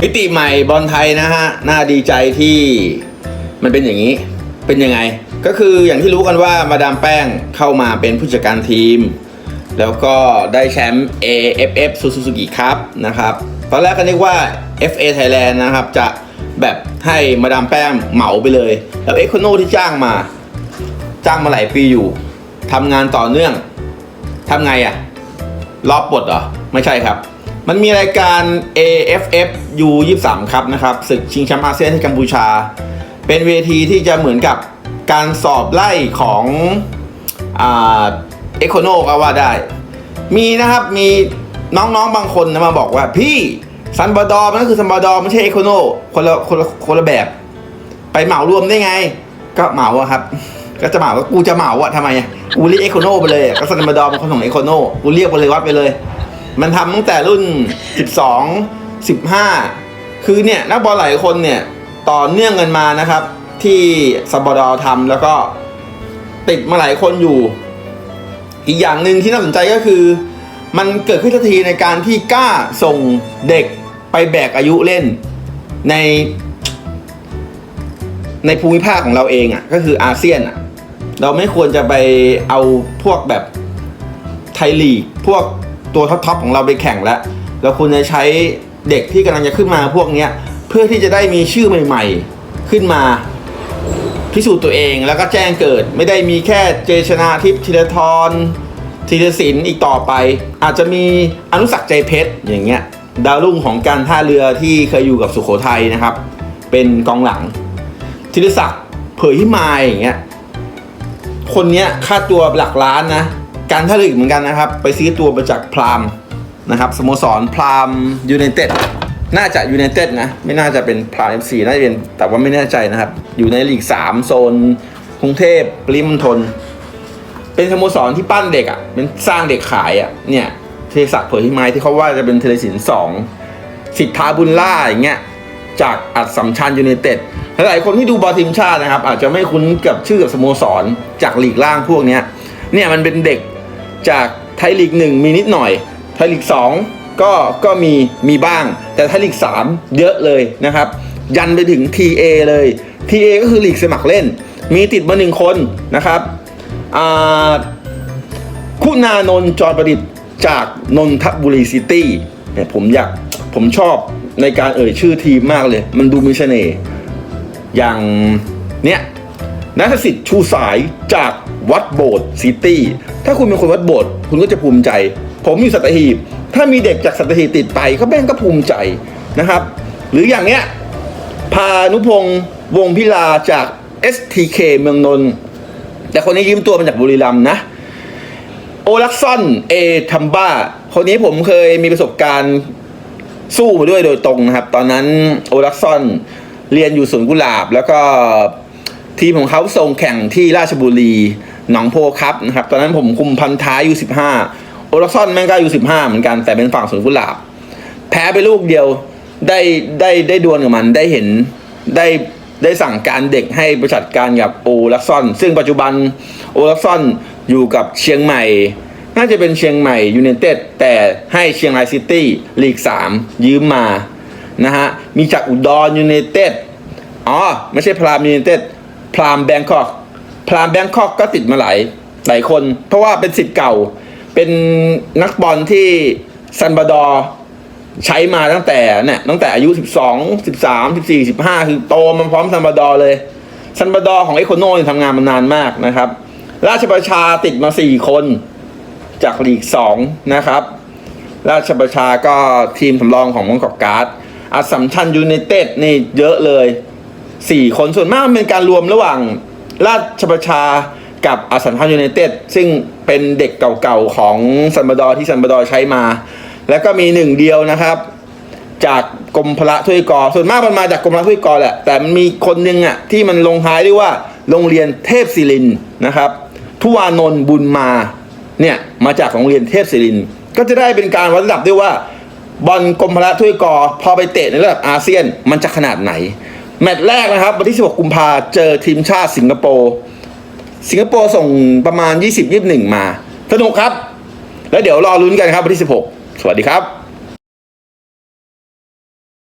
มิติใหม่บอลไทยนะฮะ น่าดีใจที่มันเป็นอย่างนี้ เป็นยังไง ก็คืออย่างที่รู้กันว่ามาดามแป้งเข้ามาเป็นผู้จัดการทีม แล้วก็ได้แชมป์ AFF Suzuki Cup นะครับ ตอนแรกก็นึกว่า FA Thailand นะครับ จะแบบให้มาดามแป้งเหมาไปเลย แล้วเอ็กโคโนที่จ้างมา จ้างมาหลายปีอยู่ทำงานต่อเนื่องทำไงอะรอบปลดเหรอ ไม่ใช่ครับ มันมีรายการ AFF U23 ครับนะครับศึกชิงแชมป์อาเซียนที่กัมพูชา เป็นเวทีที่จะเหมือนกับการสอบไล่ของอ่าเอ็กโคโนก็ว่าได้ มีนะครับมีน้องๆบางคนนะมาบอกว่าพี่ซันบาดอร์มันก็คือซันบาดอร์ไม่ใช่เอ็กโคโนคนละคนละคนละแบบ ไปเหมารวมได้ไง ก็เหมาอะครับ ก็จะเหมาก็กูจะเหมาอะทำไมอะกูเรียกเอ็กโคโนไปเลยก็ซันบาดอร์เป็นคนของเอ็กโคโนกูเรียกไปเลยวัดไปเลย มันทำตั้งแต่รุ่น 12 15 คือเนี่ยนักบอลหลายคนเนี่ยต่อเนื่องกันมานะครับ ที่ซันบดอทำแล้วก็ติดมาหลายคนอยู่ อีกอย่างหนึ่งที่น่าสนใจก็คือ มันเกิดขึ้นทันทีในการที่กล้าส่งเด็กไปแบกอายุเล่นใน ในภูมิภาคของเราเองอะก็คืออาเซียนอะเราไม่ควรจะไปเอาพวกแบบไทยลีกพวก ตัวท็อปๆของเราไปแข่งแล้วเราควรจะใช้เด็กที่กำลังจะขึ้นมาพวกเนี้ยเพื่อที่จะได้มีชื่อใหม่ ๆ ขึ้นมาพิสูจน์ตัวเองแล้วก็แจ้งเกิดไม่ได้มีแค่เจชนาทิพย์ธีรทรธีรศิลป์อีกต่อไป อาจจะมีอนุสักใจเพชรอย่างเงี้ยดาวรุ่งของการท่าเรือที่เคยอยู่กับสุโขทัยนะครับ เป็นกองหลังธีรศักดิ์เผยที่มายอย่างเงี้ยคนเนี้ยค่าตัวหลักล้านนะ การท่าเรืออีกเหมือนกันนะครับ ไปซื้อตัวมาจากพรามนะครับสโมสรพรามยูไนเต็ดน่าจะยูไนเต็ดนะไม่น่าจะเป็นพรามเอฟซีน่าจะเป็นแต่ว่าไม่แน่ใจนะครับ อยู่ในลีก 3 โซนกรุงเทพปริมณฑลเป็นสโมสรที่ปั้นเด็กอะ่ะเป็นสร้างเด็กขายอะ่ะเนี่ยเทศักเผยที่ไม้ที่เขาว่าจะเป็นเทเลสินสองสิทธาบุญล่าอย่างเงี้ยจากอัดสัมชัญยูไนเต็ดหลายคนที่ดูบอลทีมชาตินะครับ อาจจะไม่คุ้นกับชื่อกับสโมสรจากลีกล่างพวกเนี้ยเนี่ยมันเป็นเด็ก จากไทยลีกหนึ่งมีนิดหน่อย ไทยลีกสองก็ก็มีมีบ้าง แต่ไทยลีกสามเยอะเลยนะครับ ยันไปถึง TA เลย TA ก็คือลีกสมัครเล่น มีติดมาหนึ่งคนนะครับอ่าคุณานนท์จอประดิษฐ์จากนนทบุรีซิตี้เนี่ยผมอยากผมชอบในการเอ่ยชื่อทีมมากเลย มันดูมีเสน่ห์อย่างเนี้ยนัทสิทธิ์ชูสายจาก วัดโบสถ์ซิตี้ ถ้าคุณเป็นคนวัดโบสถ์คุณก็จะภูมิใจ ผมอยู่สัตหีบ ถ้ามีเด็กจากสัตหีบติดไปก็แม่งก็ภูมิใจนะครับ หรืออย่างเนี้ยพานุพงษ์วงพิลาจาก STK เมืองนนท์แต่คนนี้ยืมตัวมาจากบุรีรัมย์นะ โอลักซอนเอทัมบ้าคนนี้ผมเคยมีประสบการณ์สู้มาด้วยโดยตรงนะครับ ตอนนั้นโอลักซอนเรียนอยู่สวนกุหลาบ แล้วก็ทีมของเขาส่งแข่งที่ราชบุรี หนองโพครับนะครับตอนนั้นผมคุมพันท้ายอยู่15โอลักซอนแม่งก็อยู่15เหมือนกันแต่เป็นฝั่งสวนกุหลาบ แพ้ไปลูกเดียวได้ได้ได้ดวลกับมันได้เห็นได้ได้สั่งการเด็กให้ประจัดการกับโอลักซอน ซึ่งปัจจุบันโอลักซอนอยู่กับเชียงใหม่ น่าจะเป็นเชียงใหม่ยูไนเต็ดแต่ให้เชียงรายซิตี้ลีก 3 ยืมมานะฮะมีจากอุดรยูไนเต็ดอ๋อ ไม่ใช่พรามยูไนเต็ดพรามแบงคอก พรามแบงคอกก็ติดมาหลายหลายคน เพราะว่าเป็นสิทธิ์เก่า เป็นนักบอลที่ซันบาดอร์ใช้มาตั้งแต่เนี่ยตั้งแต่อายุ 12 13 14 15 คือโตมาพร้อมซันบาดอร์เลยซันบาดอร์ของเอโคโนทำงานมานานมากนะครับ ราชประชาติดมา 4 คนจากลีก 2 นะครับ ราชประชาก็ทีมสำรองของมงกอกการ์ดอัสสัมชัญยูไนเต็ดนี่เยอะเลย 4 คนส่วนมากมันเป็นการรวมระหว่าง ราชประชากับอาสัมชัญยูไนเต็ดซึ่งเป็นเด็กเก่าๆของซันบดอร์ที่ซันบดอร์ใช้มา แล้วก็มีหนึ่งเดียวนะครับ จากกรมพระถ้วยกอ ส่วนมากมันมาจากกรมพระถ้วยกอแหละ แต่มันมีคนหนึ่งอะที่มันลงท้ายด้วยว่าโรงเรียนเทพศิรินนะครับทุวานนท์บุญมาเนี่ยมาจากโรงเรียนเทพศิริน ก็จะได้เป็นการวัดระดับด้วยว่าบอลกรมพระถ้วยกอ พอไปเตะในระดับอาเซียนมันจะขนาดไหน แมตช์แรกนะครับ วันที่ 16 กุมภาเจอทีมชาติสิงคโปร์สิงคโปร์ส่งประมาณ 20-21 มา สนุกครับ แล้วเดี๋ยวรอลุ้นกันครับวันที่ 16 สวัสดีครับ